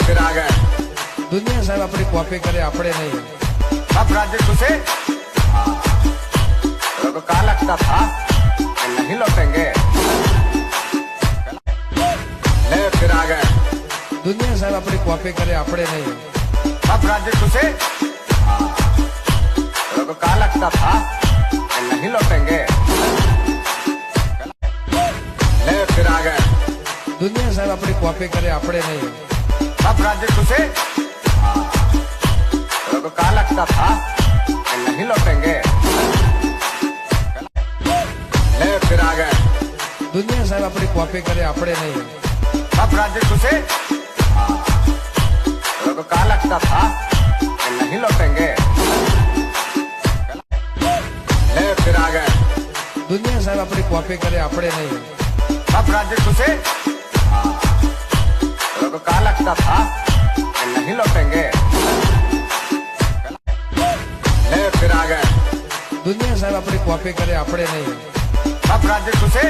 फिर आ गए દુનિયા સાહેબ આપણી કોપી કરે આપણે નહીં अब राज्य घुसे लोगों को कहा लगता था कि नहीं लौटेंगे ले फिर आ गए દુનિયા સાહેબ આપણી કોપી કરે આપણે નહીં अब राज्य घुसे लोगों को कहा लगता था कि नहीं लौटेंगे ले फिर आ गए દુનિયા સાહેબ આપણી કોપી કરે આપણે નહીં अब राज्य घुसे लोगों को कहा लगता था कि नहीं लौटेंगे ले फिर आ गए દુનિયા સાહેબ આપણી કોપી કરે આપણે નહીં अब राज्य घुसे लोगों को कहा लगता था कि नहीं लौटेंगे ले फिर आ गए દુનિયા સાહેબ આપણી કોપી કરે આપણે નહીં अब राज्य घुसे लोगों को कहा लगता था कि नहीं लौटेंगे ले फिर आ गए દુનિયા સાહેબ આપણી કોપી કરે આપણે નહીં अब राज्य घुसे